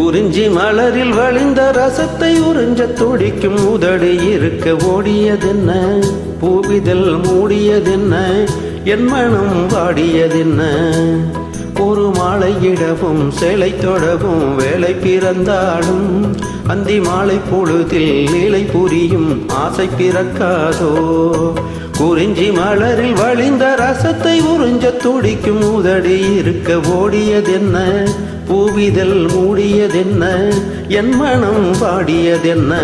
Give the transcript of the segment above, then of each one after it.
குறிஞ்சி மலரில் வழிந்த ரசத்தை உறிஞ்ச துடிக்கும் உதடு இருக்க ஓடியதென்ன? பூவிதழ் மூடியதென்ன? என் மனம் வாடியதென்ன? ஒரு மாலையிடவும் சேலை தொடவும் வேலை பிறந்தாலும் அந்தி மாலை பொழுதில் நீலை புரியும் ஆசை பிறக்காதோ? குறிஞ்சி மலரில் வழிந்த ரசத்தை உறிஞ்ச துடிக்கும் உதடி இருக்க ஓடியதென்ன? பூவிதழ் மூடியதென்ன? என் மனம் பாடியதென்ன?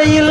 அதுவரையில்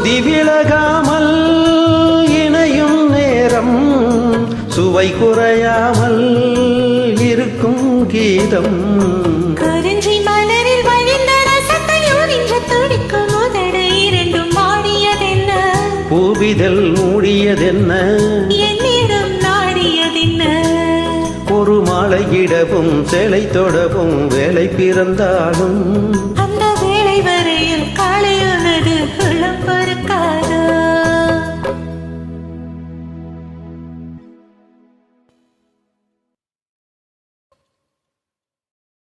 சுதி விலகாமல் இணையும் நேரம் சுவை குறையாமல் இருக்கும் கீதம். குறிஞ்சி மலரில் வழிந்த பூவிதழ் மூடியதென்ன? என்னிடம் நாடியதென்ன? ஒரு மாலையிடவும் சேலை தொடவும் வேலை பிறந்தாலும் அந்த வேளை வரையில் காளையுனது குளம்